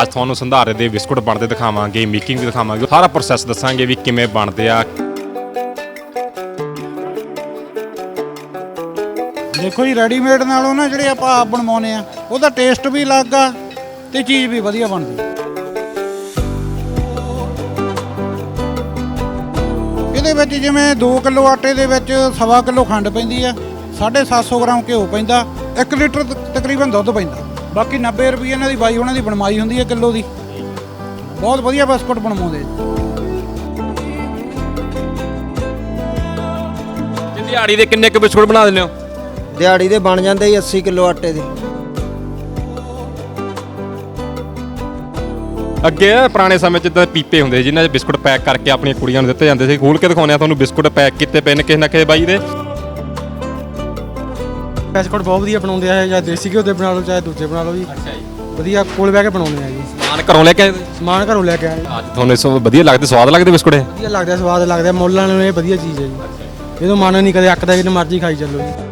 ਅੱਜ ਤੁਹਾਨੂੰ ਸੰਧਾਰੇ ਦੇ ਬਿਸਕੁਟ ਬਣਦੇ ਦਿਖਾਵਾਂਗੇ ਮੇਕਿੰਗ ਵੀ ਦਿਖਾਵਾਂਗੇ, ਸਾਰਾ ਪ੍ਰੋਸੈਸ ਦੱਸਾਂਗੇ ਵੀ ਕਿਵੇਂ ਬਣਦੇ ਆ। ਦੇਖੋ ਜੀ ਰੈਡੀਮੇਡ ਨਾਲੋਂ ਨਾ ਜਿਹੜੇ ਆਪਾਂ ਆਪ ਬਣਵਾਉਨੇ ਆ, ਉਹਦਾ ਟੇਸਟ ਵੀ ਅਲੱਗ ਆ ਤੇ ਚੀਜ਼ ਵੀ ਵਧੀਆ ਬਣਦੀ ਇਹਦੇ ਵਿੱਚ ਜਿਵੇਂ 2 ਕਿਲੋ ਆਟੇ ਦੇ ਵਿੱਚ ਸਵਾ ਕਿਲੋ ਖੰਡ ਪੈਂਦੀ ਆ 750 ਗ੍ਰਾਮ ਘਿਓ ਪੈਂਦਾ 1 ਲੀਟਰ ਤਕਰੀਬਨ ਦੁੱਧ ਪੈਂਦਾ। ਬਾਕੀ 90 ਰੁਪਏ ਇਹਨਾਂ ਦੀ ਬਾਈ ਉਹਨਾਂ ਦੀ ਬਣਵਾਈ ਹੁੰਦੀ ਹੈ ਕਿਲੋ ਦੀ। ਬਹੁਤ ਵਧੀਆ ਬਿਸਕੁਟ ਬਣਵਾਉਂਦੇ ਜੀ ਤੇ ਦਿਹਾੜੀ ਦੇ ਕਿੰਨੇ ਕੁ ਬਿਸਕੁਟ ਬਣਾ ਦਿੰਦੇ ਹੋ? ਦਿਹਾੜੀ ਦੇ ਬਣ ਜਾਂਦੇ ਜੀ 80 ਕਿਲੋ ਆਟੇ ਦੇ। ਅੱਗੇ ਪੁਰਾਣੇ ਸਮੇਂ 'ਚ ਇਦਾਂ ਪੀਪੇ ਹੁੰਦੇ ਜਿਨ੍ਹਾਂ 'ਚ ਬਿਸਕੁਟ ਪੈਕ ਕਰਕੇ ਆਪਣੀਆਂ ਕੁੜੀਆਂ ਨੂੰ ਦਿੱਤੇ ਜਾਂਦੇ ਸੀ। ਖੋਲ ਕੇ ਦਿਖਾਉਂਦੇ ਆ ਤੁਹਾਨੂੰ ਬਿਸਕੁਟ ਪੈਕ ਕੀਤੇ ਪਏ ਨੇ ਕਿਸੇ ਨਾ ਕਿਸੇ ਬਾਈ ਦੇ। ਬਿਸਕੁਟ ਬਹੁਤ ਵਧੀਆ ਬਣਾਉਂਦੇ ਆ ਜਾਂ ਦੇਸੀ ਘਿਓ ਦੇ ਬਣਾ ਲਓ ਚਾਹੇ ਦੂਜੇ ਬਣਾ ਲਓ ਜੀ। ਅੱਛਾ ਜੀ। ਵਧੀਆ ਕੋਲ ਬਹਿ ਕੇ ਬਣਾਉਂਦੇ ਆ ਜੀ। ਸਮਾਨ ਘਰੋਂ ਲੈ ਕੇ ਆਏ ਤੁਸੀਂ? ਸਮਾਨ ਘਰੋਂ ਲੈ ਕੇ ਆਏ। ਅੱਜ ਤੁਹਾਨੂੰ ਇਸ ਵਧੀਆ ਲੱਗਦੇ ਸਵਾਦ ਲੱਗਦੇ ਬਿਸਕੁਟ ਇਹ? ਵਧੀਆ ਲੱਗਦਾ ਸਵਾਦ ਲੱਗਦਾ ਮੁੱਲ ਨਾਲ ਇਹ ਵਧੀਆ ਚੀਜ਼ ਹੈ ਜੀ। ਇਹਨੂੰ ਮਨ ਨਹੀਂ ਕਦੇ ਅੱਕਦਾ ਜਿੰਨੇ ਮਰਜ਼ੀ ਖਾਈ ਚੱਲੋ ਜੀ।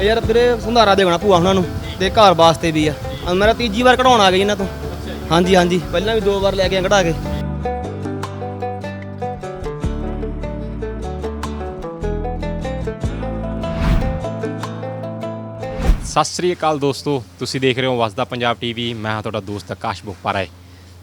ਇਹ ਯਾਰ ਵੀਰੇ ਸੰਧਾਰਾ ਦੇਣਾ ਭੂਆ ਉਹਨਾਂ ਨੂੰ ਤੇ ਘਰ ਵਾਸਤੇ ਵੀ ਆ। ਮੇਰਾ ਤੀਜੀ ਵਾਰ ਕਢਾਉਣ ਆ ਗਈ ਇਹਨਾਂ ਤੋਂ। ਹਾਂਜੀ ਹਾਂਜੀ। ਪਹਿਲਾਂ ਵੀ ਦੋ ਵਾਰ ਲੈ ਕੇ ਕਢਾ ਕੇ। ਸਤਿ ਸ੍ਰੀ ਅਕਾਲ ਦੋਸਤੋ, ਤੁਸੀਂ ਦੇਖ ਰਹੇ ਹੋ ਵਸਦਾ ਪੰਜਾਬ ਟੀਵੀ, ਮੈਂ ਹਾਂ ਤੁਹਾਡਾ ਦੋਸਤ ਆਕਾਸ਼ ਬੁੱਪਾਰਾ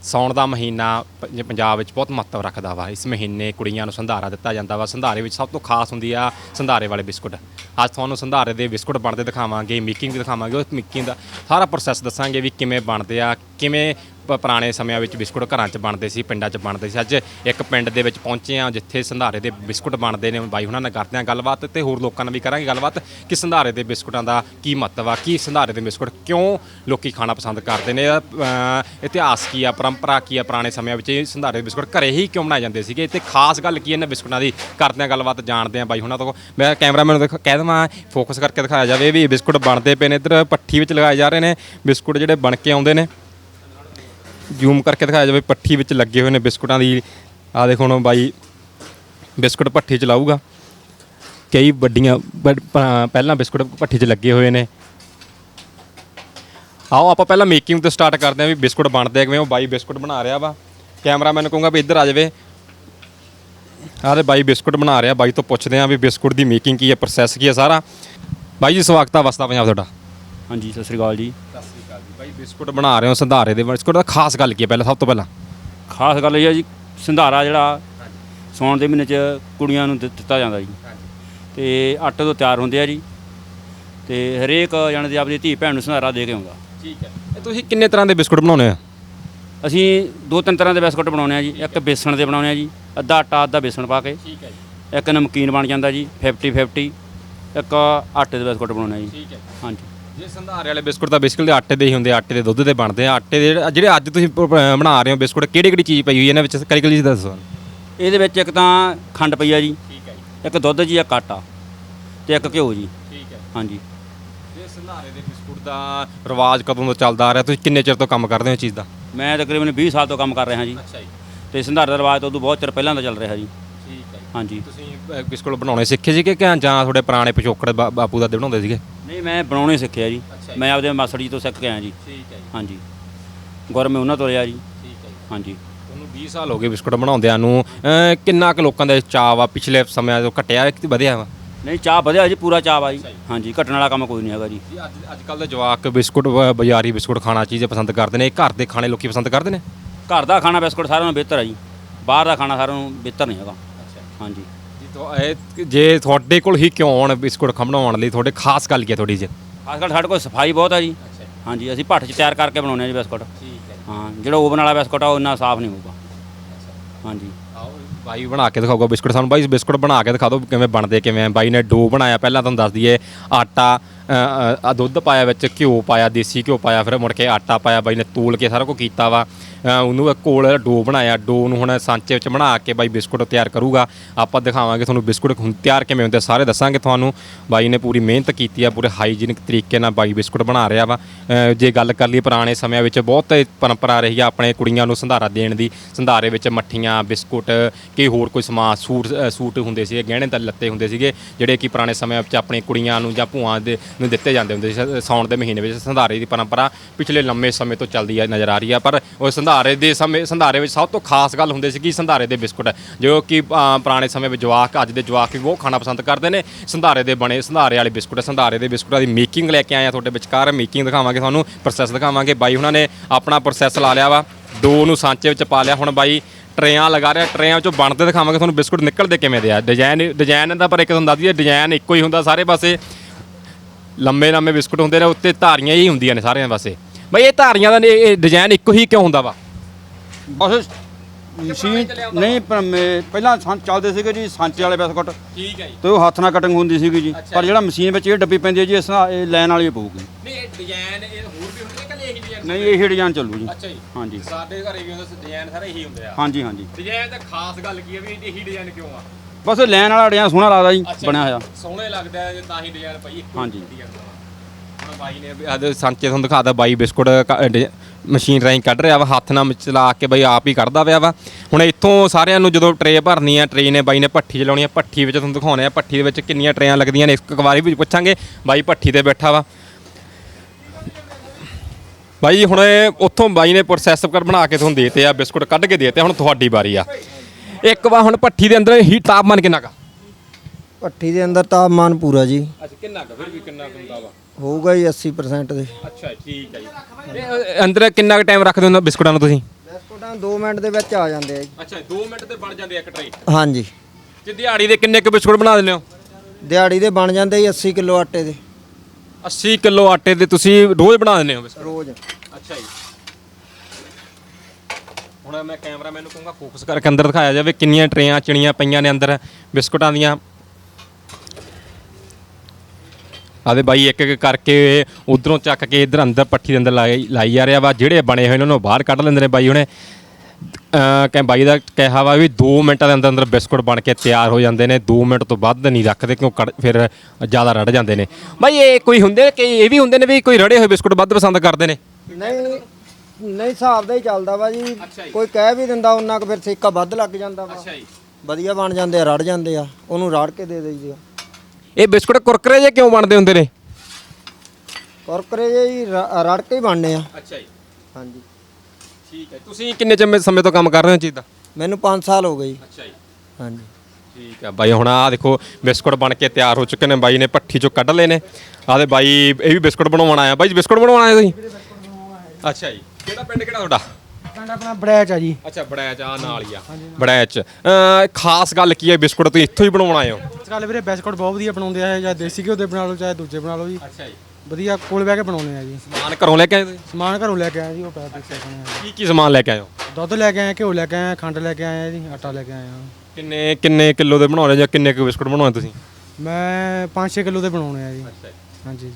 ਸੌਣ ਦਾ ਮਹੀਨਾ ਪੰਜ- ਪੰਜਾਬ ਵਿੱਚ ਬਹੁਤ ਮਹੱਤਵ ਰੱਖਦਾ ਵਾ। ਇਸ ਮਹੀਨੇ ਕੁੜੀਆਂ ਨੂੰ ਸੰਧਾਰਾ ਦਿੱਤਾ ਜਾਂਦਾ ਵਾ। ਸੰਧਾਰੇ ਵਿੱਚ ਸਭ ਤੋਂ ਖਾਸ ਹੁੰਦੀ ਆ ਸੰਧਾਰੇ ਵਾਲੇ ਬਿਸਕੁਟ। ਅੱਜ ਤੁਹਾਨੂੰ ਸੰਧਾਰੇ ਦੇ ਬਿਸਕੁਟ ਬਣਦੇ ਦਿਖਾਵਾਂਗੇ, ਮੇਕਿੰਗ ਵੀ ਦਿਖਾਵਾਂਗੇ ਉਸ ਮੇਕਿੰਗ ਦਾ ਸਾਰਾ ਪ੍ਰੋਸੈਸ ਦੱਸਾਂਗੇ ਵੀ ਕਿਵੇਂ ਬਣਦੇ ਆ, ਕਿਵੇਂ ਪ- ਪੁਰਾਣੇ ਸਮਿਆਂ ਵਿੱਚ ਬਿਸਕੁਟ ਘਰਾਂ 'ਚ ਬਣਦੇ ਸੀ ਪਿੰਡਾਂ 'ਚ ਬਣਦੇ ਸੀ। ਅੱਜ ਇੱਕ ਪਿੰਡ ਦੇ ਵਿੱਚ ਪਹੁੰਚੇ ਆ ਜਿੱਥੇ ਸੰਧਾਰੇ ਦੇ ਬਿਸਕੁਟ ਬਣਦੇ ਨੇ। ਬਾਈ ਉਹਨਾਂ ਨਾਲ ਕਰਦੇ ਆ ਗੱਲਬਾਤ ਤੇ ਹੋਰ ਲੋਕਾਂ ਨਾਲ ਵੀ ਕਰਾਂਗੇ ਗੱਲਬਾਤ ਕਿ ਸੰਧਾਰੇ ਦੇ ਬਿਸਕੁਟਾਂ ਦਾ ਕੀ ਮਹੱਤਵ ਆ ਕੀ ਸੰਧਾਰੇ ਦੇ ਬਿਸਕੁਟ ਕਿਉਂ ਲੋਕੀ ਖਾਣਾ ਪਸੰਦ ਕਰਦੇ ਨੇ? ਇਹਦਾ, ਅਹ, ਇਤਿਹਾਸ ਕੀ ਆ ਪਰੰਪਰਾ ਕੀ ਆ ਪੁਰਾਣੇ ਸਮਿਆਂ ਵਿੱਚ? ਇਹ ਸੰਧਾਰੇ ਦੇ ਬਿਸਕੁਟ ਘਰੇ ਹੀ ਕਿਉਂ ਬਣਾਏ ਜਾਂਦੇ ਸੀਗੇ? ਤੇ ਖਾਸ ਗੱਲ ਕੀ ਹੈ ਇਹਨਾਂ ਬਿਸਕੁਟਾਂ ਦੀ? ਕਰਦੇ ਆ ਗੱਲਬਾਤ ਜਾਣਦੇ ਆ ਬਾਈ ਉਹਨਾਂ ਤੋਂ। ਮੈਂ ਕੈਮਰਾਮੈਨ ਨੂੰ ਦਿਖਾ- ਕਹਿ ਦੇਵਾਂ ਫੋਕਸ ਕਰਕੇ ਦਿਖਾਇਆ ਜਾਵੇ ਵੀ ਇਹ ਬਿਸਕੁਟ ਬਣਦੇ ਪਏ ਨੇ ਇੱਧਰ ਪੱਠੀ ਵਿੱਚ ਲਗਾਏ ਜਾ ਰਹੇ ਨੇ। ਬਿਸਕੁਟ ਜਿਹੜੇ ਬਣ ਕੇ ਆਉਂਦੇ ਨੇ। ਜ਼ੂਮ ਕਰਕੇ ਦਿਖਾਇਆ ਜਾਵੇ ਪੱਠੀ ਵਿੱਚ ਲੱਗੇ ਹੋਏ ਨੇ ਬਿਸਕੁਟਾਂ ਦੀ। ਆ ਦੇਖੋ ਹੁਣ ਬਾਈ ਬਿਸਕੁਟ ਪੱਠੀ ਚ ਲਾਊਗਾ। ਕਈ ਵੱਡੀਆਂ ਪਹਿਲਾਂ ਬਿਸਕੁਟ ਪੱਠੀ 'ਚ ਲੱਗੇ ਹੋਏ ਨੇ। ਆਓ ਆਪਾਂ ਪਹਿਲਾਂ ਮੇਕਿੰਗ ਤੋਂ ਸਟਾਰਟ ਕਰਦੇ ਹਾਂ ਵੀ ਬਿਸਕੁਟ ਬਣਦੇ ਆ ਕਿਵੇਂ। ਉਹ ਬਾਈ ਬਿਸਕੁਟ ਬਣਾ ਰਿਹਾ ਵਾ। ਕੈਮਰਾਮੈਨ ਨੂੰ ਕਹੂੰਗਾ ਵੀ ਇੱਧਰ ਆ ਜਾਵੇ। ਆਹ ਤੇ ਬਾਈ ਬਿਸਕੁਟ ਬਣਾ ਰਿਹਾ। ਬਾਈ ਤੋਂ ਪੁੱਛਦੇ ਆ ਵੀ ਬਿਸਕੁਟ ਦੀ ਮੇਕਿੰਗ ਕੀ ਹੈ ਪ੍ਰੋਸੈਸ ਕੀ ਹੈ ਸਾਰਾ। ਬਾਈ ਜੀ ਸਵਾਗਤ ਆ ਵਸਤਾ ਪੰਜਾਬ ਤੁਹਾਡਾ। ਹਾਂਜੀ ਸਤਿ ਸ੍ਰੀ ਅਕਾਲ ਜੀ। ਬਾਈ ਬਿਸਕੁਟ ਬਣਾ ਰਹੇ ਹੋ ਸੰਧਾਰੇ ਦੇ ਬਿਸਕੁਟ ਦਾ ਖਾਸ ਗੱਲ ਕੀ ਹੈ ਪਹਿਲਾਂ ਸਭ ਤੋਂ ਪਹਿਲਾਂ? ਖਾਸ ਗੱਲ ਇਹ ਹੈ ਜੀ ਸੰਧਾਰਾ ਜਿਹੜਾ ਸੌਣ ਦੇ ਮਹੀਨੇ 'ਚ ਕੁੜੀਆਂ ਨੂੰ ਦਿੱ- ਦਿੱਤਾ ਜਾਂਦਾ ਜੀ। ਤੇ ਆਟੇ ਤੋਂ ਤਿਆਰ ਹੁੰਦੇ ਆ ਜੀ। ਤੇ ਹਰੇਕ ਜਾਣੇ ਦੀ ਆਪਣੀ ਧੀ ਭੈਣ ਨੂੰ ਸੰਧਾਰਾ ਦੇ ਕੇ ਆਉਂਦਾ। ਠੀਕ ਹੈ। ਇਹ ਤੁਸੀਂ ਕਿੰਨੇ ਤਰ੍ਹਾਂ ਦੇ ਬਿਸਕੁਟ ਬਣਾਉਣੇ ਆ ਅਸੀਂ ਦੋ ਤਿੰਨ ਤਰ੍ਹਾਂ ਦੇ ਬਿਸਕੁਟ ਬਣਾਉਂਦੇ ਆ ਜੀ। ਇੱਕ ਬੇਸਣ ਦੇ ਬਣਾਉਂਦੇ ਆ ਜੀ। ਅੱਧਾ ਆਟਾ ਅੱਧਾ ਬੇਸਣ ਪਾ ਕੇ। ਠੀਕ ਹੈ ਜੀ। ਇੱਕ ਨਮਕੀਨ ਬਣ ਜਾਂਦਾ ਜੀ 50 50 ਇੱਕ ਆਟੇ ਦੇ ਬਿਸਕੁਟ ਬਣਾਉਂਦੇ ਆ ਜੀ। ਠੀਕ ਹੈ ਹਾਂਜੀ। ਜੇ ਸੰਧਾਰੇ ਵਾਲੇ ਬਿਸਕੁਟ ਤਾਂ ਬੇਸਿਕਲੀ ਆਟੇ ਦੇ ਹੀ ਹੁੰਦੇ ਆ, ਆਟੇ ਦੇ ਦੁੱਧ ਦੇ ਬਣਦੇ ਆ ਆਟੇ ਦੇ ਜਿਹੜੇ- ਜਿਹੜੇ ਅੱਜ ਤੁਸੀਂ ਪ- ਪ- ਬਣਾ ਰਹੇ ਹੋ ਬਿਸਕੁਟ ਕਿਹੜੀ ਕਿਹੜੀ ਚੀਜ਼ ਪਈ ਹੋਈ ਹੈ? ਇਹਨਾਂ ਵਿੱਚ ਕਰੀ ਕਰੀ ਦੱਸੋ ਇਹਦੇ ਵਿੱਚ ਇੱਕ ਤਾਂ ਖੰਡ ਪਈ ਆ ਜੀ ਠੀਕ ਹੈ ਜੀ। ਇੱਕ ਦੁੱਧ ਜੀ ਇੱਕ ਆਟਾ ਤੇ ਇੱਕ ਘਿਓ ਜੀ। ਠੀਕ ਹੈ ਹਾਂਜੀ। ਇਹ ਸੰਧਾਰੇ ਦੇ ਬਿਸਕੁਟ ਦਾ ਰਿਵਾਜ ਕਦੋਂ ਤੋਂ ਚੱਲਦਾ ਆ ਰਿਹਾ? ਤੁਸੀਂ ਕਿੰਨੇ ਚਿਰ ਤੋਂ ਕੰਮ ਕਰਦੇ ਹੋ ਇਸ ਚੀਜ਼ ਦਾ? ਮੈਂ ਤਕਰੀਬਨ 20 ਸਾਲ ਤੋਂ ਕੰਮ ਕਰ ਰਿਹਾ ਜੀ। ਅੱਛਾ ਜੀ। ਤੇ ਸੰਧਾਰੇ ਦਾ ਰਿਵਾਜ ਤੋਂ ਉਦੋਂ ਬਹੁਤ ਚਿਰ ਪਹਿਲਾਂ ਦਾ ਚੱਲ ਰਿਹਾ ਜੀ। ਹਾਂਜੀ। ਤੁਸੀਂ ਅ, ਬਿਸਕੁਟ ਬਣਾਉਣੇ ਸਿੱਖੇ ਸੀਗੇ ਕਿ ਜਾਂ ਤੁਹਾਡੇ ਪੁਰਾਣੇ ਪਿਛੋਕੜ ਬਾ- ਬਾਪੂ ਦਾਦੇ ਬਣਾਉਂਦੇ ਸੀਗੇ? ਨਹੀਂ ਮੈਂ ਬਣਾਉਣੇ ਸਿੱਖਿਆ ਜੀ। ਮੈਂ ਆਪਦੇ ਮਾਸੜ ਜੀ ਤੋਂ ਸਿੱਖ ਕੇ ਆਇਆ ਜੀ। ਠੀਕ ਹੈ ਹਾਂਜੀ। ਗੁਰ ਮੈਂ ਉਹਨਾਂ ਤੋਂ ਲਿਆ ਜੀ। ਠੀਕ ਹੈ ਹਾਂਜੀ। ਤੁਹਾਨੂੰ 20 ਸਾਲ ਹੋ ਗਏ ਬਿਸਕੁਟ ਬਣਾਉਂਦਿਆਂ ਨੂੰ। ਕਿੰਨਾ ਕੁ ਲੋਕਾਂ ਦਾ ਚਾਅ ਵਾ? ਪਿਛਲੇ ਸਮਿਆਂ ਤੋਂ ਘਟਿਆ ਕਿ ਵਧਿਆ ਵਾ? ਨਹੀਂ ਚਾਹ ਵਧਿਆ ਜੀ ਪੂਰਾ ਚਾਹ ਵਾ ਜੀ। ਹਾਂਜੀ ਘਟਣ ਵਾਲਾ ਕੰਮ ਕੋਈ ਨਹੀਂ ਹੈਗਾ ਜੀ। ਜੀ ਅੱਜ ਅੱਜ ਕੱਲ ਦੇ ਜਵਾਕ ਬਿਸਕੁਟ ਬ- ਬਾਜ਼ਾਰੀ ਬਿਸਕੁਟ ਖਾਣਾ ਚੀਜ਼ ਪਸੰਦ ਕਰਦੇ ਨੇ। ਘਰ ਦੇ ਖਾਣੇ ਲੋਕੀ ਪਸੰਦ ਕਰਦੇ ਨੇ? ਘਰ ਦਾ ਖਾਣਾ ਬਿਸਕੁਟ ਸਾਰਿਆਂ ਨਾਲੋਂ ਬਿਹਤਰ ਹੈ ਜੀ। ਬਾਹਰ ਦਾ ਖਾਣਾ ਸਾਰਿਆਂ ਨਾਲੋਂ ਬਿਹਤਰ ਨਹੀਂ ਹੈਗਾ। ਹਾਂਜੀ। ਜੀ ਤੁਹਾ- ਇਹ ਜੇ ਤੁਹਾਡੇ ਕੋਲ ਹੀ ਕਿਉਂ ਆਉਣ ਬਿਸਕੁਟ ਬਣਾਉਣ ਲਈ ਤੁਹਾਡੇ ਖਾਸ ਗੱਲ ਕੀ ਹੈ ਤੁਹਾਡੀ ਜੀ ਅੱਜ ਕੱਲ੍ਹ ਸਾਡੇ ਕੋਲ ਸਫ਼ਾਈ ਬਹੁਤ ਹੈ ਜੀ। ਹਾਂਜੀ ਅਸੀਂ ਭੱਠ 'ਚ ਤਿਆਰ ਕਰਕੇ ਬਣਾਉਂਦੇ ਹਾਂ ਜੀ ਬਿਸਕੁਟ। ਠੀਕ ਹੈ ਹਾਂ ਜਿਹੜਾ ਓਵਨ ਵਾਲਾ ਬਿਸਕੁਟ ਆ ਉਹ ਇੰਨਾ ਸਾਫ਼ ਨਹੀਂ ਹੋਊਗਾ। ਹਾਂਜੀ। ਆਓ ਬਾਈ ਬਣਾ ਕੇ ਦਿਖਾਊਗਾ ਬਿਸਕੁਟ ਸਾਨੂੰ। ਬਾਈ ਬਿਸਕੁਟ ਬਣਾ ਕੇ ਦਿਖਾ ਦਿਓ ਕਿਵੇਂ ਬਣਦੇ ਕਿਵੇਂ ਆ ਬਾਈ ਨੇ ਡੋ ਬਣਾਇਆ ਪਹਿਲਾਂ ਤੁਹਾਨੂੰ ਦੱਸ ਦਈਏ ਆਟਾ ਆ ਦੁੱਧ ਪਾਇਆ ਵਿੱਚ ਘਿਓ ਪਾਇਆ ਦੇਸੀ ਘਿਓ ਪਾਇਆ ਫਿਰ ਮੁੜ ਕੇ ਆਟਾ ਪਾਇਆ ਬਾਈ ਨੇ ਤੂਲ ਕੇ ਸਾਰਾ ਕੁਝ ਕੀਤਾ ਵਾ। ਉਹਨੂੰ ਕੋਲ ਡੋ ਬਣਾਇਆ। ਡੋ ਨੂੰ ਹੁਣ ਸਾਂਚੇ ਵਿੱਚ ਬਣਾ ਕੇ ਬਾਈ ਬਿਸਕੁਟ ਤਿਆਰ ਕਰੂਗਾ। ਆਪਾਂ ਦਿਖਾਵਾਂਗੇ ਤੁਹਾਨੂੰ ਬਿਸਕੁਟ ਹੁਣ ਤਿਆਰ ਕਿਵੇਂ ਹੁੰਦੇ ਆ, ਸਾਰੇ ਦੱਸਾਂਗੇ ਤੁਹਾਨੂੰ। ਬਾਈ ਨੇ ਪੂਰੀ ਮਿਹਨਤ ਕੀਤੀ ਆ ਪੂਰੇ ਹਾਈਜੀਨਿਕ ਤਰੀਕੇ ਨਾਲ ਬਾਈ ਬਿਸਕੁਟ ਬਣਾ ਰਿਹਾ ਵਾ। ਜੇ ਗੱਲ ਕਰ ਲਈਏ ਪੁਰਾਣੇ ਸਮਿਆਂ ਵਿੱਚ ਬਹੁਤ ਪਰੰਪਰਾ ਰਹੀ ਆ ਆਪਣੇ ਕੁੜੀਆਂ ਨੂੰ ਸੰਧਾਰਾ ਦੇਣ ਦੀ। ਸੰਧਾਰੇ ਵਿੱਚ ਮੱਠੀਆਂ ਬਿਸਕੁਟ ਕਿ ਹੋਰ ਕੋਈ ਸਮਾਨ ਸੂਟ ਸੂਟ ਹੁੰਦੇ ਸੀਗੇ ਗਹਿਣੇ ਤਾਂ ਲੱਤੇ ਹੁੰਦੇ ਸੀਗੇ। ਜਿਹੜੇ ਕਿ ਪੁਰਾਣੇ ਸਮਿਆਂ ਵਿੱਚ ਆਪਣੀ ਕੁੜੀਆਂ ਨੂੰ ਜਾਂ ਭੂਆਂ ਦੇ ਨੂੰ ਦਿੱਤੇ ਜਾਂਦੇ ਹੁੰਦੇ ਸੀ ਸਾਉਣ ਦੇ ਮਹੀਨੇ ਵਿੱਚ ਸੰਧਾਰੇ ਦੀ ਪਰੰਪਰਾ ਪਿਛਲੇ ਲੰਮੇ ਸਮੇਂ ਤੋਂ ਚੱਲਦੀ ਆ, ਨਜ਼ਰ ਆ ਰਹੀ ਆ, ਪਰ ਉਹ ਸੰਧਾਰੇ ਦੇ ਸਮੇਂ, ਸੰਧਾਰੇ ਵਿੱਚ ਸਭ ਤੋਂ ਖਾਸ ਗੱਲ ਹੁੰਦੀ ਸੀ ਕਿ ਸੰਧਾਰੇ ਦੇ ਬਿਸਕੁਟ, ਜੋ ਕਿ ਪੁਰਾਣੇ ਸਮੇਂ ਵਿੱਚ ਜਵਾਕ, ਅੱਜ ਦੇ ਜਵਾਕ ਵੀ ਉਹ ਖਾਣਾ ਪਸੰਦ ਕਰਦੇ ਨੇ। ਸੰਧਾਰੇ ਦੇ ਬਣੇ, ਸੰਧਾਰੇ ਵਾਲੇ ਬਿਸਕੁਟ, ਸੰਧਾਰੇ ਦੇ ਬਿਸਕੁਟਾਂ ਦੀ ਮੇਕਿੰਗ ਲੈ ਕੇ ਆਏ ਆ ਤੁਹਾਡੇ ਵਿਚਕਾਰ ਮੇਕਿੰਗ ਦਿਖਾਵਾਂਗੇ ਤੁਹਾਨੂੰ ਪ੍ਰੋਸੈਸ ਦਿਖਾਵਾਂਗੇ। ਬਾਈ ਉਹਨਾਂ ਨੇ ਆਪਣਾ ਪ੍ਰੋਸੈਸ ਲਾ ਲਿਆ ਵਾ, ਦੋ ਨੂੰ ਸਾਂਚੇ ਵਿੱਚ ਪਾ ਲਿਆ। ਹੁਣ ਬਾਈ ਟਰੇਆਂ ਲਗਾ ਰਿਹਾ, ਟਰੇਆਂ ਚੋਂ ਬਣਦੇ ਦਿਖਾਵਾਂਗੇ ਤੁਹਾਨੂੰ ਬਿਸਕੁਟ ਨਿਕਲਦੇ ਕਿਵੇਂ ਦੇ ਆ। ਡਿਜ਼ਾਈਨ ਡਿਜ਼ਾਈਨ ਦਾ ਪਰ ਇੱਕ ਤੁਹਾਨੂੰ ਦੱਸ ਦਈਏ ਡਿਜ਼ਾਈਨ ਇੱਕੋ ਹੀ ਹੁੰਦਾ ਸਾਰੇ ਪਾਸੇ। ਲੰਮੇ ਲੰਮੇ ਬਿਸਕੁਟ ਹੁੰਦੇ ਨੇ ਉੱਤੇ ਧਾਰੀਆਂ ਹੀ ਹੁੰਦੀਆਂ ਨੇ ਸਾਰਿਆਂ ਪਾਸੇ ਬਈ ਇਹ ਧਾਰੀਆਂ ਦਾ ਡਿਜ਼ਾਈਨ ਇੱਕੋ ਹੀ ਕਿਉਂ ਹੁੰਦਾ ਵਾ? ਬਸ ਮਸ਼ੀਨ ਨਹੀਂ ਪਰ ਮੇ- ਪਹਿਲਾਂ ਸਾਂ ਚੱਲਦੇ ਸੀਗੇ ਜੀ ਸਾਂਚੇ ਵਾਲੇ ਬਿਸਕੁਟ। ਠੀਕ ਹੈ ਜੀ। ਤੇ ਉਹ ਹੱਥ ਨਾਲ ਕਟਿੰਗ ਹੁੰਦੀ ਸੀਗੀ ਜੀ। ਪਰ ਜਿਹੜਾ ਮਸ਼ੀਨ ਵਿੱਚ ਇਹ ਡੱਬੀ ਪੈਂਦੀ ਹੈ ਜੀ ਇਸ ਨਾਲ ਇਹ ਲਾਈਨ ਵਾਲੀ ਪਊਗੀ। ਨਹੀਂ ਇਹ ਡਿਜ਼ਾਈਨ ਇਹ ਹੋਰ ਵੀ ਹੁੰਦੇ ਨੇ ਕਿ ਇਹੀ ਡਿਜ਼ਾਈਨ ਨਹੀਂ ਇਹ ਡਿਜ਼ਾਈਨ ਚੱਲੂ ਜੀ। ਅੱਛਾ ਜੀ। ਹਾਂਜੀ। ਸਾਡੇ ਘਰੇ ਵੀ ਹੁੰਦਾ ਡਿਜ਼ਾਈਨ ਸਾਰੇ ਇਹੀ ਹੁੰਦੇ ਆ। ਹਾਂਜੀ ਹਾਂਜੀ। ਡਿਜ਼ਾਈਨ ਤਾਂ ਖਾਸ ਗੱਲ ਕੀ ਹੈ ਵੀ ਇਹੀ ਡਿਜ਼ਾਈਨ ਕਿਉਂ ਆ? ਬਸ ਲਾਈਨ ਵਾਲਾ ਡਿਜ਼ਾਈਨ ਸੋਹਣਾ ਲੱਗਦਾ ਜੀ ਬਣਿਆ ਹੋਇਆ ਸੋਹਣੇ ਲੱਗਦਾ ਹੈ ਤਾਂ ਹੀ ਡਿਜ਼ਾਈਨ ਪਈ ਇੱਕੋ ਹਾਂਜੀ। ਵਾ। ਹੁਣ ਬਾਈ ਨੇ ਵੀ ਆਹ ਸਾਂਚੇ ਤੁਹਾਨੂੰ ਦਿਖਾਦਾ ਬਾਈ ਬਿਸਕੁਟ ਕ- ਡਿ- ਮਸ਼ੀਨ ਰਾਹੀਂ ਕੱਢ ਰਿਹਾ ਵਾ ਹੱਥ ਨਾਲ ਚਲਾ ਕੇ ਬਾਈ ਆਪ ਹੀ ਕੱਢਦਾ ਪਿਆ ਵਾ ਹੁਣ ਇੱਥੋਂ ਸਾਰਿਆਂ ਨੂੰ ਜਦੋਂ ਟਰੇ ਭਰਨੀ ਆ ਟਰੇ ਨੇ ਬਾਈ ਨੇ ਭੱਠੀ ਚਲਾਉਣੀ ਆ ਭੱਠੀ ਵਿੱਚ ਤੁਹਾਨੂੰ ਦਿਖਾਉਣੇ ਆ ਭੱਠੀ ਦੇ ਵਿੱਚ ਕਿੰਨੀਆਂ ਟਰੇਆਂ ਲੱਗਦੀਆਂ ਨੇ ਇੱਕ ਵਾਰੀ ਵੀ ਪੁੱਛਾਂਗੇ ਬਾਈ ਭੱਠੀ ਤੇ ਬੈਠਾ ਵਾ ਬਾਈ ਜੀ ਹੁਣ ਇਹ ਉੱਥੋਂ ਬਾਈ ਨੇ ਪ੍ਰੋਸੈਸ ਕਰ ਬਣਾ ਕੇ ਤੁਹਾਨੂੰ ਦੇਤੇ ਆ ਬਿਸਕੁਟ ਕੱਢ ਕੇ ਦੇਤੇ ਹੁਣ ਤੁਹਾਡੀ ਵਾਰੀ ਆ ਇੱਕ ਵਾਰ ਹੁਣ ਭੱਠੀ ਦੇ ਅੰਦਰ ਹੀ ਤਾਪਮਾਨ ਕਿੰਨਾ ਕਾ? ਭੱਠੀ ਦੇ ਅੰਦਰ ਤਾਪਮਾਨ ਪੂਰਾ ਜੀ। ਅੱਛਾ ਕਿੰਨਾ ਕਾ? ਫਿਰ ਵੀ ਕਿੰਨਾ ਹੁੰਦਾ ਵਾ? ਹੋਊਗਾ ਜੀ 80% ਦੇ। ਅੱਛਾ ਠੀਕ ਹੈ ਜੀ। ਇਹ ਅੰਦਰ ਕਿੰਨਾ ਕੁ ਟਾਈਮ ਰੱਖਦੇ ਹੋ ਬਿਸਕੁਟਾਂ ਨੂੰ ਤੁਸੀਂ? ਬਿਸਕੁਟਾਂ 2 ਮਿੰਟ ਦੇ ਵਿੱਚ ਆ ਜਾਂਦੇ ਆ ਜੀ। ਅੱਛਾ 2 ਮਿੰਟ ਤੇ ਬਣ ਜਾਂਦੇ ਆ ਇੱਕ ਟਰੇ ਹਾਂਜੀ। ਤੇ ਦਿਹਾੜੀ ਦੇ ਕਿੰਨੇ ਕੁ ਬਿਸਕੁਟ ਬਣਾ ਦਿੰਦੇ ਹੋ? ਦਿਹਾੜੀ ਦੇ ਬਣ ਜਾਂਦੇ ਜੀ 80 ਕਿਲੋ ਆਟੇ ਦੇ। 80 ਕਿਲੋ ਆਟੇ ਦੇ ਤੁਸੀਂ ਰੋਜ਼ ਬਣਾ ਦਿੰਦੇ ਹੋ ਬਿਸਕੁਟ? ਰੋਜ਼। ਅੱਛਾ ਜੀ। ਹੁਣ ਮੈਂ ਕੈਮਰਾਮੈਨ ਨੂੰ ਕਹੂੰਗਾ ਫੋਕਸ ਕਰਕੇ ਅੰਦਰ ਦਿਖਾਇਆ ਜਾਵੇ ਕਿੰਨੀਆਂ ਟਰੇਆਂ ਚਿਣੀਆਂ ਪਈਆਂ ਨੇ ਅੰਦਰ ਬਿਸਕੁਟਾਂ ਦੀਆਂ। ਆਦੇ ਬਾਈ ਇੱਕ ਇੱਕ ਕਰਕੇ ਉਧਰੋਂ ਚੱਕ ਕੇ ਇਧਰ ਅੰਦਰ ਪੱਠੀ ਦੇ ਅੰਦਰ ਲਾਈ ਲਾਈ ਜਾ ਰਿਹਾ ਵਾ। ਜਿਹੜੇ ਬਣੇ ਹੋਏ ਨੇ ਉਹਨਾਂ ਨੂੰ ਬਾਹਰ ਕੱਢ ਲੈਂਦੇ ਨੇ ਬਾਈ ਹੁਣੇ। ਅਹ ਕਹ ਬਾਈ ਦਾ ਕਿਹਾ ਵਾ ਵੀ 2 ਮਿੰਟਾਂ ਦੇ ਅੰਦਰ ਅੰਦਰ ਬਿਸਕੁਟ ਬਣ ਕੇ ਤਿਆਰ ਹੋ ਜਾਂਦੇ ਨੇ। 2 ਮਿੰਟ ਤੋਂ ਵੱਧ ਨਹੀਂ ਰੱਖਦੇ ਕਿਉਂ ਕੜ- ਫਿਰ ਜ਼ਿਆਦਾ ਰੜ ਜਾਂਦੇ ਨੇ। ਬਾਈ ਇਹ ਕੋਈ ਹੁੰਦੇ ਕਿ ਇਹ ਵੀ ਹੁੰਦੇ ਨੇ ਵੀ ਕੋਈ ਰੜੇ ਹੋਏ ਬਿਸਕੁਟ ਵੱਧ ਪਸੰਦ ਕਰਦੇ ਨੇ? ਨਹੀਂ ਨਹੀਂ ਹਿਸਾਬ ਦਾ ਹੀ ਚੱਲਦਾ ਵਾ ਜੀ। ਕੋਈ ਕਹਿ ਵੀ ਦਿੰਦਾ ਉਹਨਾਂ ਕੁ ਫਿਰ ਸੇਕਾ ਵੱਧ ਲੱਗ ਜਾਂਦਾ ਵਾ। ਜੀ। ਵਧੀਆ ਬਣ ਜਾਂਦੇ ਆ ਰੜ ਜਾਂਦੇ ਆ ਉਹਨੂੰ ਰੜ ਕੇ ਦੇ ਦਈਦੇ ਆ। ਇਹ ਬਿਸਕੁਟ ਕੁਰਕਰੇ ਜੇ ਕਿਉਂ ਬਣਦੇ ਹੁੰਦੇ ਨੇ? ਕੁਰਕਰੇ ਜਿਹੇ ਜੀ ਰ- ਰੜ ਕੇ ਹੀ ਬਣਨੇ ਆ। ਅੱਛਾ ਜੀ। ਹਾਂਜੀ। ਠੀਕ ਹੈ ਤੁਸੀਂ ਕਿੰਨੇ ਚੰਮੇ ਸਮੇਂ ਤੋਂ ਕੰਮ ਕਰ ਰਹੇ ਹੋ ਚੀਜ਼ ਦਾ? ਮੈਨੂੰ 5 ਸਾਲ ਹੋ ਗਏ ਜੀ। ਅੱਛਾ ਜੀ। ਹਾਂਜੀ। ਠੀਕ ਹੈ ਬਾਈ ਹੁਣ ਆਹ ਦੇਖੋ ਬਿਸਕੁਟ ਬਣ ਕੇ ਤਿਆਰ ਹੋ ਚੁੱਕੇ ਨੇ ਬਾਈ ਨੇ ਪੱਠੀ ਚੋਂ ਕੱਢ ਲਏ ਨੇ। ਆਦੇ ਬਾਈ ਇਹ ਵੀ ਬਿਸਕੁਟ ਬਣਾਉਣ ਆਇਆ। ਬਾਈ ਜੀ ਬਿਸਕੁਟ ਬਣਾਉਣ ਆਏ ਤੁਸੀਂ? ਅੱਛਾ ਜੀ। ਕਿਹੜਾ ਪਿੰਡ ਕਿਹੜਾ ਤੁਹਾਡਾ? ਪਿੰਡ ਆਪਣਾ ਬੜੈਚ ਆ ਜੀ। ਅੱਛਾ ਬੜੈਚ ਆ ਨਾਲ ਹੀ ਆ। ਬੜੈਚ। ਅਹ ਖਾਸ ਗੱਲ ਕੀ ਹੈ ਬਿਸਕੁਟ ਤੁਸੀਂ ਇੱਥੋਂ ਹੀ ਬਣਾਉਣ ਆਏ ਹੋ? ਅੱਜ ਕੱਲ੍ਹ ਵੀਰੇ ਬਿਸਕੁਟ ਬਹੁਤ ਵਧੀਆ ਬਣਾਉਂਦੇ ਆ ਜਾਂ ਦੇਸੀ ਘਿਓ ਦੇ ਬਣਾ ਲਓ ਚਾਹੇ ਦੂਜੇ ਬਣਾ ਲਓ ਜੀ। ਅੱਛਾ ਜੀ। ਵਧੀਆ ਕੋਲ ਬਹਿ ਕੇ ਬਣਾਉਂਦੇ ਆ ਜੀ। ਸਮਾਨ ਘਰੋਂ ਲੈ ਕੇ ਆਏ ਤੁਸੀਂ? ਸਮਾਨ ਘਰੋਂ ਲੈ ਕੇ ਆਏ ਜੀ ਉਹ ਪੈਸੇ ਦੇਖ ਸਕਦੇ ਆ ਕੀ ਕੀ ਸਮਾਨ ਲੈ ਕੇ ਆਏ ਹੋ? ਦੁੱਧ ਲੈ ਕੇ ਆਏ ਘਿਓ ਲੈ ਕੇ ਆਏ ਖੰਡ ਲੈ ਕੇ ਆਏ ਆ ਜੀ ਆਟਾ ਲੈ ਕੇ ਆਏ ਆ। ਕਿੰਨੇ ਕਿੰਨੇ ਕਿਲੋ ਦੇ ਬਣਾਉਣੇ ਜਾਂ ਕਿੰਨੇ ਕੁ ਬਿਸਕੁਟ ਬਣਾਉਣੇ ਤੁਸੀਂ? ਮੈਂ 5-6 ਕਿਲੋ ਦੇ ਬਣਾਉਣੇ ਆ ਜੀ। ਹਾਂਜੀ।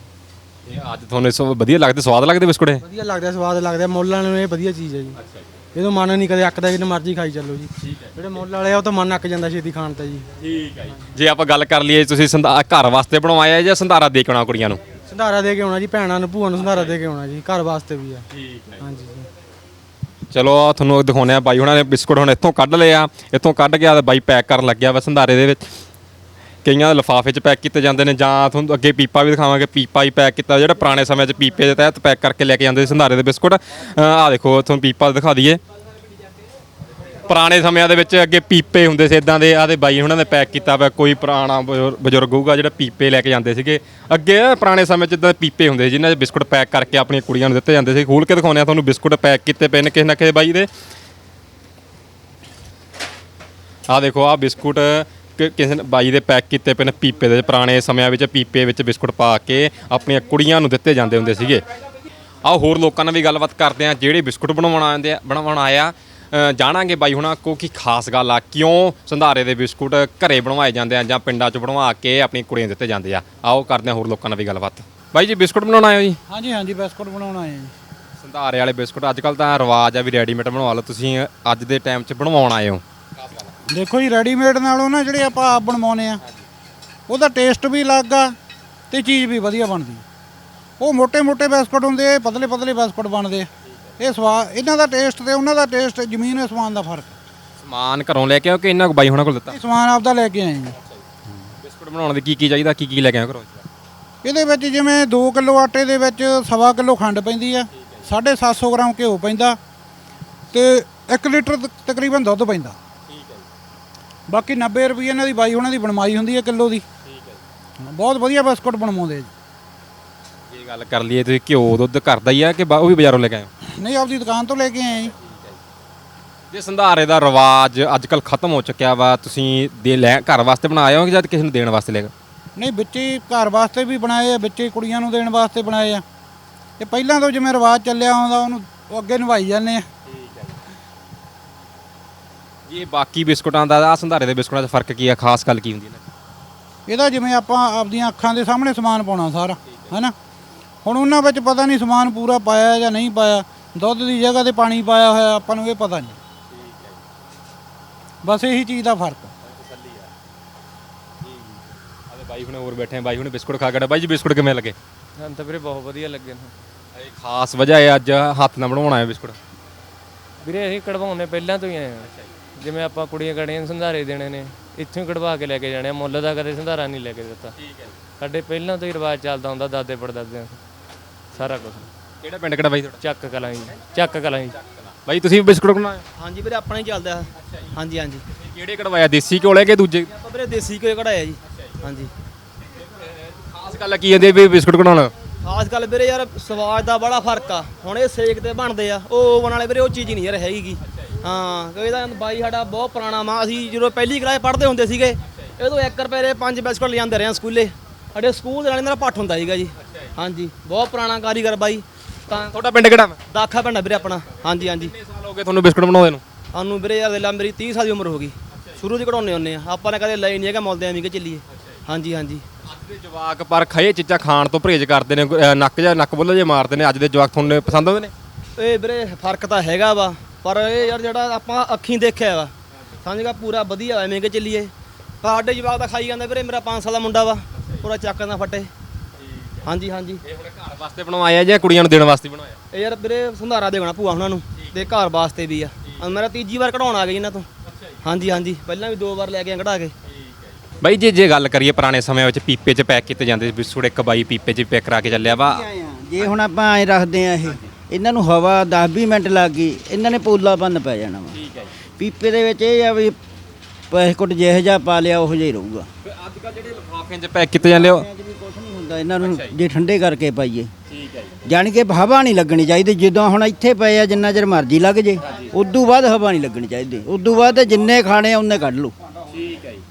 ਇਹ ਅੱਜ ਤੁਹਾਨੂੰ ਸੋ ਵਧੀਆ ਲੱਗਦੇ ਸਵਾਦ ਲੱਗਦੇ ਬਿਸਕੁਟ? ਇਹ ਵਧੀਆ ਲੱਗਦਾ ਸਵਾਦ ਲੱਗਦਾ ਮੁੱਲ ਵਾਲੇ ਨੂੰ ਇਹ ਵਧੀਆ ਚੀਜ਼ ਹੈ ਜੀ। ਇਹਦੋਂ ਮਨ ਨਹੀਂ ਕਦੇ ਅੱਕਦਾ ਜਿੰਨਾ ਮਰਜ਼ੀ ਖਾਈ ਚੱਲੋ ਜੀ। ਜਿਹੜੇ ਮੁੱਲ ਵਾਲੇ ਆ ਉਹ ਤਾਂ ਮਨ ਅੱਕ ਜਾਂਦਾ ਛੇਤੀ ਖਾਣ ਤੇ ਜੀ। ਠੀਕ ਹੈ ਜੀ। ਜੇ ਆਪਾਂ ਗੱਲ ਕਰ ਲਈਏ ਤੁਸੀਂ ਸੰਧਾ ਘਰ ਵਾਸਤੇ ਬਣਵਾਇਆ ਜਾਂ ਸੰਧਾਰਾ ਦੇ ਕੇ ਆਉਣਾ ਕੁੜੀਆਂ ਨੂੰ? ਸੰਧਾਰਾ ਦੇ ਕੇ ਆਉਣਾ ਜੀ ਭੈਣਾਂ ਨੂੰ ਭੂਆ ਨੂੰ ਸੰਧਾਰਾ ਦੇ ਕੇ ਆਉਣਾ ਜੀ ਘਰ ਵਾਸਤੇ ਵੀ ਆ। ਠੀਕ ਹੈ। ਹਾਂਜੀ ਜੀ। ਚਲੋ ਆਹ ਤੁਹਾਨੂੰ ਦਿਖਾਉਂਦੇ ਆ ਬਾਈ ਹੁਣਾਂ ਨੇ ਬਿਸਕੁਟ ਹੁਣ ਇੱਥੋਂ ਕੱਢ ਲਏ ਆ। ਇੱਥੋਂ ਕੱਢ ਕੇ ਆ ਬਾਈ ਪੈਕ ਕਰਨ ਲੱਗਿਆ ਵਾ ਸੰਧਾਰੇ ਦੇ ਵਿੱਚ। ਕਈਆਂ ਦੇ ਲਿਫਾਫੇ 'ਚ ਪੈਕ ਕੀਤੇ ਜਾਂਦੇ ਨੇ ਜਾਂ ਤੁਹਾਨੂੰ ਅੱਗੇ ਪੀਪਾ ਵੀ ਦਿਖਾਵਾਂਗੇ, ਪੀਪਾ ਹੀ ਪੈਕ ਕੀਤਾ, ਜਿਹੜਾ ਪੁਰਾਣੇ ਸਮੇਂ 'ਚ ਪੀਪੇ ਦੇ ਤਹਿਤ ਪੈਕ ਕਰਕੇ ਲੈ ਕੇ ਜਾਂਦੇ ਸੀ ਸੰਧਾਰੇ ਦੇ ਬਿਸਕੁਟ। ਆਹ ਦੇਖੋ, ਤੁਹਾਨੂੰ ਪੀਪਾ ਦਿਖਾ ਦਈਏ। ਪੁਰਾਣੇ ਸਮਿਆਂ ਦੇ ਵਿੱਚ ਅੱਗੇ ਪੀਪੇ ਹੁੰਦੇ ਸੀ ਇਦਾਂ ਦੇ ਆਦੇ ਬਾਈ ਉਹਨਾਂ ਨੇ ਪੈਕ ਕੀਤਾ ਵਾ, ਕੋਈ ਪੁਰਾਣਾ ਬਜ਼ੁਰਗ ਹੋਊਗਾ ਜਿਹੜਾ ਪੀਪੇ ਲੈ ਕੇ ਜਾਂਦੇ ਸੀਗੇ। ਅੱਗੇ ਪੁਰਾਣੇ ਸਮੇਂ 'ਚ ਇਦਾਂ ਪੀਪੇ ਹੁੰਦੇ ਸੀ, ਜਿਨ੍ਹਾਂ 'ਚ ਬਿਸਕੁਟ ਪੈਕ ਕਰਕੇ ਆਪਣੀਆਂ ਕੁੜੀਆਂ ਨੂੰ ਦਿੱਤੇ ਜਾਂਦੇ ਸੀ। ਖੋਲ ਕੇ ਦਿਖਾਉਂਦੇ ਆ ਤੁਹਾਨੂੰ ਬਿਸਕੁਟ ਪੈਕ ਕੀਤੇ ਪਏ ਨੇ ਕਿਸੇ ਨਾ ਕਿਸੇ ਬਾਈ ਦੇ। ਆਹ ਦੇਖੋ, ਆਹ ਬਿਸਕੁਟ ਕਿ- ਕਿਸੇ ਨੇ ਬਾਈ ਦੇ ਪੈਕ ਕੀਤੇ ਪਏ ਨੇ ਪੀਪੇ ਦੇ ਪੁਰਾਣੇ ਸਮਿਆਂ ਵਿੱਚ ਪੀਪੇ ਵਿੱਚ ਬਿਸਕੁਟ ਪਾ ਕੇ ਆਪਣੀਆਂ ਕੁੜੀਆਂ ਨੂੰ ਦਿੱਤੇ ਜਾਂਦੇ ਹੁੰਦੇ ਸੀਗੇ। ਆਓ ਹੋਰ ਲੋਕਾਂ ਨਾਲ ਵੀ ਗੱਲਬਾਤ ਕਰਦੇ ਆ ਜਿਹੜੇ ਬਿਸਕੁਟ ਬਣਾਉਣ ਆਉਂਦੇ ਆ ਬਣਾਉਣ ਆਇਆ ਅ, ਜਾਣਾਂਗੇ ਬਾਈ ਹੁਣਾਂ ਕੋ ਕੀ ਖਾਸ ਗੱਲ ਆ ਕਿਉਂ ਸੰਧਾਰੇ ਦੇ ਬਿਸਕੁਟ ਘਰੇ ਬਣਵਾਏ ਜਾਂਦੇ ਆ ਜਾਂ ਪਿੰਡਾਂ 'ਚ ਬਣਵਾ ਕੇ ਆਪਣੀ ਕੁੜੀਆਂ ਨੂੰ ਦਿੱਤੇ ਜਾਂਦੇ ਆ। ਆਓ ਕਰਦੇ ਆ ਹੋਰ ਲੋਕਾਂ ਨਾਲ ਵੀ ਗੱਲਬਾਤ। ਬਾਈ ਜੀ ਬਿਸਕੁਟ ਬਣਾਉਣ ਆਏ ਹੋ ਜੀ? ਹਾਂਜੀ ਹਾਂਜੀ ਬਿਸਕੁਟ ਬਣਾਉਣਾ ਹੈ ਜੀ। ਸੰਧਾਰੇ ਵਾਲੇ ਬਿਸਕੁਟ ਅੱਜ ਕੱਲ ਤਾਂ ਰਿਵਾਜ ਆ ਵੀ ਰੈਡੀਮੇਡ ਬਣਵਾ ਲਓ ਤੁਸੀਂ ਅੱਜ ਦੇ ਟਾਈਮ 'ਚ ਬਣਵਾਉਣ ਆਏ ਹੋ। ਦੇਖੋ ਜੀ ਰੈਡੀਮੇਡ ਨਾਲੋਂ ਨਾ ਜਿਹੜੇ ਆਪਾਂ ਆਪ ਬਣਵਾਉਨੇ ਆ ਉਹਦਾ ਟੇਸਟ ਵੀ ਅਲੱਗ ਆ ਤੇ ਚੀਜ਼ ਵੀ ਵਧੀਆ ਬਣਦੀ ਉਹ ਮੋٹے-ਮੋٹے ਬਿਸਕਟ ਹੁੰਦੇ ਆ ਪਤਲੇ-ਪਤਲੇ ਬਿਸਕਟ ਬਣਦੇ ਆ। ਇਹ ਸਵਾਦ ਇਹਨਾਂ ਦਾ ਟੇਸਟ ਤੇ ਉਹਨਾਂ ਦਾ ਟੇਸਟ ਜ਼ਮੀਨ ਸਮਾਨ ਦਾ ਫ਼ਰਕ। ਸਮਾਨ ਘਰੋਂ ਲੈ ਕੇ ਆਓ ਕਿ ਇਹਨਾਂ ਕੋ ਬਾਈ ਹੋਣਾ ਕੋਲ ਦਿੱਤਾ? ਸਮਾਨ ਆਪਦਾ ਲੈ ਕੇ ਆਏ ਜੀ। ਬਿਸਕੁਟ ਬਣਾਉਣ ਦੇ ਕੀ ਕੀ ਚਾਹੀਦਾ ਕੀ ਕੀ ਲੈ ਕੇ ਆਏ ਘਰੋਂ? ਇਹਦੇ ਵਿੱਚ ਜਿਵੇਂ 2 ਕਿਲੋ ਆਟੇ ਦੇ ਵਿੱਚ ਸਵਾ ਕਿਲੋ ਖੰਡ ਪੈਂਦੀ ਆ 750 ਗ੍ਰਾਮ ਘਿਓ ਪੈਂਦਾ ਤੇ 1 ਲੀਟਰ ਤਕਰੀਬਨ ਦੁੱਧ ਪੈਂਦਾ। ਬਾਕੀ 90 ਰੁਪਏ ਇਹਨਾਂ ਦੀ ਬਾਈ ਉਹਨਾਂ ਦੀ ਬਣਵਾਈ ਹੁੰਦੀ ਹੈ ਕਿਲੋ ਦੀ। ਬਹੁਤ ਵਧੀਆ ਬਿਸਕੁਟ ਬਣਵਾਉਂਦੇ ਆ ਜੀ। ਇਹ ਗੱਲ ਕਰ ਲਈਏ ਤੁਸੀਂ ਘਿਓ ਦੁੱਧ ਘਰ ਦਾ ਹੀ ਆ ਕਿ ਬਾ- ਉਹ ਵੀ ਬਾਜ਼ਾਰੋਂ ਲੈ ਕੇ ਆਏ ਹੋ? ਨਹੀਂ ਆਪਦੀ ਦੁਕਾਨ ਤੋਂ ਲੈ ਕੇ ਆਏ ਆ ਜੀ। ਜੇ। ਸੰਧਾਰੇ ਦਾ ਰਿਵਾਜ ਅੱਜ ਕੱਲ ਖਤਮ ਹੋ ਚੁੱਕਿਆ ਵਾ ਤੁਸੀਂ ਦੇ ਲੈ ਘਰ ਵਾਸਤੇ ਬਣਾਏ ਹੋ ਕਿ ਜਦ ਕਿਸੇ ਨੂੰ ਦੇਣ ਵਾਸਤੇ ਲੈ ਕੇ ਨਹੀਂ ਵਿੱਚੇ ਹੀ ਘਰ ਵਾਸਤੇ ਵੀ ਬਣਾਏ ਆ ਵਿੱਚੇ ਹੀ ਕੁੜੀਆਂ ਨੂੰ ਦੇਣ ਵਾਸਤੇ ਬਣਾਏ ਆ। ਇਹ ਪਹਿਲਾਂ ਤੋਂ ਜਿਵੇਂ ਰਿਵਾਜ ਚੱਲਿਆ ਆਉਂਦਾ ਉਹਨੂੰ ਉਹ ਅੱਗੇ ਨਿਭਾਈ ਜਾਂਦੇ ਆ। ਜੀ ਇਹ ਬਾਕੀ ਬਿਸਕੁਟਾਂ ਦਾ ਆ ਸੰਧਾਰੇ ਦੇ ਬਿਸਕੁਟਾਂ 'ਚ ਫ਼ਰਕ ਕੀ ਆ? ਖਾਸ ਗੱਲ ਕੀ ਹੁੰਦੀ ਹੈ? ਇਹਦਾ ਜਿਵੇਂ ਆਪਾਂ ਆਪਦੀਆਂ ਅੱਖਾਂ ਦੇ ਸਾਹਮਣੇ ਸਮਾਨ ਪਾਉਣਾ ਸਾਰਾ ਹੈਨਾ? ਹੁਣ ਉਹਨਾਂ ਵਿੱਚ ਪਤਾ ਨਹੀਂ ਸਮਾਨ ਪੂਰਾ ਪਾਇਆ ਜਾਂ ਨਹੀਂ ਪਾਇਆ ਦੁੱਧ ਦੀ ਜਗ੍ਹਾ ਤੇ ਪਾਣੀ ਪਾਇਆ ਹੋਇਆ ਆਪਾਂ ਨੂੰ ਇਹ ਪਤਾ ਨਹੀਂ। ਬਸ ਇਹੀ ਚੀਜ਼ ਦਾ ਫ਼ਰਕ। ਬਾਈ ਹੁਣੇ ਹੋਰ ਬੈਠੇ ਆ ਬਾਈ ਹੁਣੇ ਬਿਸਕੁਟ ਖਾ ਕੇ। ਬਾਈ ਜੀ ਬਿਸਕੁਟ ਕਿਵੇਂ ਲੱਗੇ? ਹਾਂ ਤਾਂ ਵੀਰੇ ਬਹੁਤ ਵਧੀਆ ਲੱਗੇ ਨੇ। ਇਹ ਖਾਸ ਵਜ੍ਹਾ ਹੈ ਅੱਜ ਹੱਥ ਨਾਲ ਬਣਾਉਣਾ ਹੈ ਬਿਸਕੁਟ। ਵੀਰੇ ਅਸੀਂ ਕਢਵਾਉਂਦੇ ਪਹਿਲਾਂ ਤੋਂ ਹੀ ਆਏ ਆ ਜਿਵੇਂ ਆਪਾਂ ਕੁੜੀਆਂ ਕੜੀਆਂ ਨੂੰ ਸੰਧਾਰੇ ਦੇਣੇ ਨੇ ਇੱਥੋਂ ਹੀ ਕਢਵਾ ਕੇ ਲੈ ਕੇ ਜਾਣੇ ਆ ਮੁੱਲ ਦਾ ਕਦੇ ਸੰਧਾਰਾ ਨਹੀਂ ਲੈ ਕੇ ਦਿੱਤਾ। ਠੀਕ ਹੈ ਸਾਡੇ ਪਹਿਲਾਂ ਤੋਂ ਹੀ ਰਿਵਾਜ ਚੱਲਦਾ ਹੁੰਦਾ ਦਾਦੇ ਪੜਦਾਦਿਆਂ ਤੋਂ ਸਾਰਾ ਕੁਝ ਕਿਹੜਾ ਪਿੰਡ ਕਿਹੜਾ ਬਾਈ ਤੁਹਾਡਾ? ਚੱਕ ਕਲਾਂ ਜੀ ਚੱਕ ਕਲਾਂ ਜੀ। ਬਾਈ ਤੁਸੀਂ ਵੀ ਬਿਸਕੁਟ ਬਣਾਏ? ਹਾਂਜੀ ਵੀਰੇ ਆਪਣਾ ਹੀ ਚੱਲਦਾ। ਹਾਂਜੀ ਹਾਂਜੀ। ਕਿਹੜੇ ਕਢਵਾਇਆ ਦੇਸੀ ਘਿਓ ਲੈ ਕੇ ਦੂਜੇ? ਆਪਾਂ ਵੀਰੇ ਦੇਸੀ ਘਿਓ ਕਢਾਇਆ ਜੀ। ਹਾਂਜੀ। ਖਾਸ ਗੱਲ ਕੀ ਹੁੰਦੀ ਹੈ ਵੀ ਬਿਸਕੁਟ ਬਣਾਉਣਾ? ਖਾਸ ਗੱਲ ਵੀਰੇ ਯਾਰ ਸਵਾਦ ਦਾ ਬੜਾ ਫ਼ਰਕ ਆ। ਹੁਣ ਇਹ ਸੇਕ ਤੇ ਬਣਦੇ ਆ ਉਹ ਓਵਨ ਵਾਲੇ ਵੀਰੇ ਉਹ ਚੀਜ਼ ਨਹੀਂ ਯਾਰ ਹੈਗੀ। ਹਾਂ ਕਿਉਂਕਿ ਇਹਦਾ ਬਾਈ ਸਾਡਾ ਬਹੁਤ ਪੁਰਾਣਾ ਮਾ। ਅਸੀਂ ਜਦੋਂ ਪਹਿਲੀ ਕਲਾਸ ਪੜ੍ਹਦੇ ਹੁੰਦੇ ਸੀਗੇ ਉਦੋਂ 1 ਰੁਪਏ ਦੇ ਪੰਜ ਬਿਸਕੁਟ ਲਿਆਂਦੇ ਰਹੇ ਆ ਸਕੂਲੇ। ਸਾਡੇ ਸਕੂਲ ਦੇ ਨਾਲ ਇਹਨਾਂ ਦਾ ਪਾਠ ਹੁੰਦਾ ਸੀਗਾ ਜੀ। ਹਾਂਜੀ ਬਹੁਤ ਪੁਰਾਣਾ ਕਾਰੀਗਰ ਬਾਈ। ਤਾਂ ਤੁਹਾਡਾ ਪਿੰਡ ਕਿਹੜਾ? ਦਾਖਾ ਪਿੰਡ ਵੀਰੇ ਆਪਣਾ। ਹਾਂਜੀ ਹਾਂਜੀ। ਕਿੰਨੇ ਸਾਲ ਹੋ ਗਏ ਤੁਹਾਨੂੰ ਬਿਸਕੁਟ ਬਣਾਉਂਦੇ ਨੂੰ? ਸਾਨੂੰ ਵੀਰੇ ਯਾਰ ਲਾ ਮੇਰੀ 30 ਸਾਲ ਦੀ ਉਮਰ ਹੋ ਗਈ। ਸ਼ੁਰੂ ਤੋਂ ਕਢਾਉਣੇ ਹੁੰਨੇ ਆ। ਆਪਾਂ ਨੇ ਕਦੇ ਲਈ ਨਹੀਂ ਹੈਗਾ ਮੁੱਲ ਦੇ ਐਵੇਂ ਕਿ ਚੱਲੀਏ। ਹਾਂਜੀ ਹਾਂਜੀ। ਅੱਜ ਦੇ ਜਵਾਕ ਪਰ ਖਏ ਚੀਜ਼ਾਂ ਖਾਣ ਤੋਂ ਪਰਹੇਜ਼ ਕਰਦੇ ਨੇ ਨੱਕ ਜਾਂ ਨੱਕ ਬੁੱਲੇ ਜੇ ਮਾਰਦੇ ਨੇ। ਅੱਜ ਦੇ ਜਵਾਕ ਤੁਹਾਨੂੰ ਪਸੰਦ ਆਉਂਦੇ ਨੇ? ਇਹ ਵੀਰੇ ਫ਼ਰਕ ਤਾਂ ਹੈਗਾ ਵਾ। ਪਰ ਇਹ ਯਾਰ ਜਿਹੜਾ ਆਪਾਂ ਅੱਖੀਂ ਦੇਖਿਆ ਵਾ ਸਮਝਗਾ ਪੂਰਾ ਵਧੀਆ ਐਵੇਂ ਕਿ ਚੱਲੀਏ। ਪਰ ਸਾਡੇ ਜਵਾਕ ਤਾਂ ਖਾਈ ਜਾਂਦੇ ਵੀਰੇ ਮੇਰਾ 5 ਸਾਲ ਦਾ ਮੁੰਡਾ ਵਾ ਪੂਰਾ ਚੱਕ ਦਾ ਫੱਟੇ। ਹਾਂਜੀ ਹਾਂਜੀ। ਇਹ ਹੁਣ ਘਰ ਵਾਸਤੇ ਬਣਵਾਇਆ ਜਾਂ ਕੁੜੀਆਂ ਨੂੰ ਦੇਣ ਵਾਸਤੇ ਬਣਾਇਆ ਇਹ ਯਾਰ ਵੀਰੇ ਸੰਧਾਰਾ ਦੇਣਾ ਭੂਆ ਉਹਨਾਂ ਨੂੰ ਤੇ ਘਰ ਵਾਸਤੇ ਵੀ ਆ। ਮੇਰਾ ਤੀਜੀ ਵਾਰ ਕਢਾਉਣ ਆ ਗਏ ਇਹਨਾਂ ਤੋਂ। ਹਾਂਜੀ ਹਾਂਜੀ। ਪਹਿਲਾਂ ਵੀ ਦੋ ਵਾਰ ਲੈ ਕੇ ਆ ਕਢਾ ਕੇ। ਬਾਈ ਜੇ ਜੇ ਗੱਲ ਕਰੀਏ ਪੁਰਾਣੇ ਸਮੇਂ ਵਿੱਚ ਪੀਪੇ 'ਚ ਪੈਕ ਕੀਤੇ ਜਾਂਦੇ ਸੀ ਬਿਸਕੁਟ ਇੱਕ ਬਾਈ ਪੀਪੇ 'ਚ ਪੈਕ ਕਰਾ ਕੇ ਚੱਲਿਆ ਵਾ। ਜੇ ਹੁਣ ਆਪਾਂ ਐ ਰੱਖਦੇ ਆ ਇਹ ਇਹਨਾਂ ਨੂੰ ਹਵਾ 10-20 ਮਿੰਟ ਲੱਗ ਗਈ ਇਹਨਾਂ ਨੇ ਪੋਲਾ ਬੰਨ ਪੈ ਜਾਣਾ ਵਾ। ਠੀਕ ਹੈ ਪੀਪੇ ਦੇ ਵਿੱਚ ਇਹ ਆ ਵੀ ਪੈਸਕੁੱਟ ਜਿਹੋ ਜਿਹਾ ਪਾ ਲਿਆ ਉਹੋ ਜਿਹਾ ਹੀ ਰਹੂਗਾ। ਅੱਜ ਕੱਲ ਜਿਹੜੇ ਲਿਫਾਫਿਆਂ 'ਚ ਪੈਕ ਕੀਤੇ ਜਾਂਦੇ ਉਹ ਵੀ ਕੁਝ ਨਹੀਂ ਹੁੰਦਾ ਇਹਨਾਂ ਨੂੰ ਜੇ। ਠੰਡੇ ਕਰਕੇ ਪਾਈਏ। ਠੀਕ ਹੈ ਜਾਣੀ ਕਿ ਹਵਾ ਨਹੀਂ ਲੱਗਣੀ ਚਾਹੀਦੀ ਜਦੋਂ ਹੁਣ ਇੱਥੇ ਪਏ ਆ ਜਿੰਨਾ ਚਿਰ ਮਰਜ਼ੀ ਲੱਗ ਜੇ ਉਦੋਂ ਬਾਅਦ ਹਵਾ ਨਹੀਂ ਲੱਗਣੀ ਚਾਹੀਦੀ। ਉਦੋਂ ਬਾਅਦ ਜਿੰਨੇ ਖਾਣੇ ਆ ਉਹਨੇ ਕੱਢ ਲਓ। ਹੈ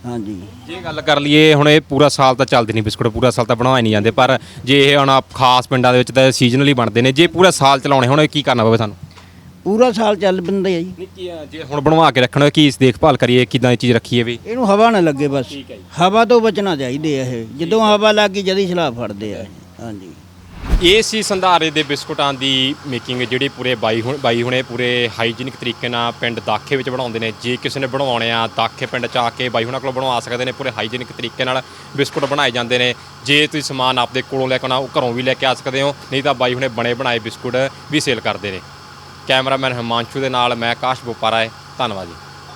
ਹਾਂਜੀ। ਜੇ ਗੱਲ ਕਰ ਲਈਏ ਹੁਣ ਇਹ ਪੂਰਾ ਸਾਲ ਤਾਂ ਚੱਲਦੇ ਨਹੀਂ ਬਿਸਕੁਟ ਪੂਰਾ ਸਾਲ ਤਾਂ ਬਣਾਏ ਨਹੀਂ ਜਾਂਦੇ ਪਰ ਜੇ ਇਹ ਹੁਣ ਆਪ ਖਾਸ ਪਿੰਡਾਂ ਦੇ ਵਿੱਚ ਤਾਂ ਸੀਜ਼ਨਲੀ ਬਣਦੇ ਨੇ ਜੇ ਪੂਰਾ ਸਾਲ ਚਲਾਉਣੇ ਹੁਣ ਇਹ ਕੀ ਕਰਨਾ ਪਵੇ ਸਾਨੂੰ ਪੂਰਾ ਸਾਲ ਚੱਲ ਪੈਂਦੇ ਆ ਜੀ ਜੇ ਹੁਣ ਬਣਵਾ ਕੇ ਰੱਖਣਾ ਕੀ ਇਸ ਦੇਖਭਾਲ ਕਰੀਏ ਕਿਦਾਂ ਦੀ ਚੀਜ਼ ਰੱਖੀਏ ਵੀ? ਇਹਨੂੰ ਹਵਾ ਨਾ ਲੱਗੇ ਬਸ। ਹਵਾ ਤੋਂ ਬਚਣਾ ਚਾਹੀਦੇ ਆ ਇਹ। ਜਦੋਂ ਹਵਾ ਲੱਗ ਗਈ ਜਦੀ ਛਲਾ ਫੜਦੇ ਆ। ਹਾਂਜੀ। ਇਹ ਸੀ ਸੰਧਾਰੇ ਦੇ ਬਿਸਕੁਟਾਂ ਦੀ ਮੇਕਿੰਗ ਜਿਹੜੀ ਪੂਰੇ ਬਾਈ ਹੁਣ ਬਾਈ ਹੁਣੇ ਪੂਰੇ ਹਾਈਜੀਨਿਕ ਤਰੀਕੇ ਨਾਲ ਪਿੰਡ ਦਾਖੇ ਵਿੱਚ ਬਣਾਉਂਦੇ ਨੇ। ਜੇ ਕਿਸੇ ਨੇ ਬਣਾਉਣੇ ਆ, ਦਾਖੇ ਪਿੰਡ ਚ ਆ ਕੇ ਬਾਈ ਹੁਣਾਂ ਕੋਲ ਬਣਵਾ ਸਕਦੇ ਨੇ, ਪੂਰੇ ਹਾਈਜੀਨਿਕ ਤਰੀਕੇ ਨਾਲ ਬਿਸਕੁਟ ਬਣਾਏ ਜਾਂਦੇ ਨੇ। ਜੇ ਤੁਸੀਂ ਸਮਾਨ ਆਪਦੇ ਕੋਲੋਂ ਲੈ ਕੇ ਆਉਣਾ, ਉਹ ਘਰੋਂ ਵੀ ਲੈ ਕੇ ਆ ਸਕਦੇ ਹੋ, ਨਹੀਂ ਤਾਂ ਬਾਈ ਹੁਣੇ ਬਣੇ ਬਣਾਏ ਬਿਸਕੁਟ ਵੀ ਸੇਲ ਕਰਦੇ ਨੇ। ਕੈਮਰਾਮੈਨ ਹਿਮਾਂਸ਼ੂ ਦੇ ਨਾਲ ਮੈਂ ਆਕਾਸ਼ ਬੋਪਾਰਾ ਹੈ ਧੰਨਵਾਦ ਜੀ।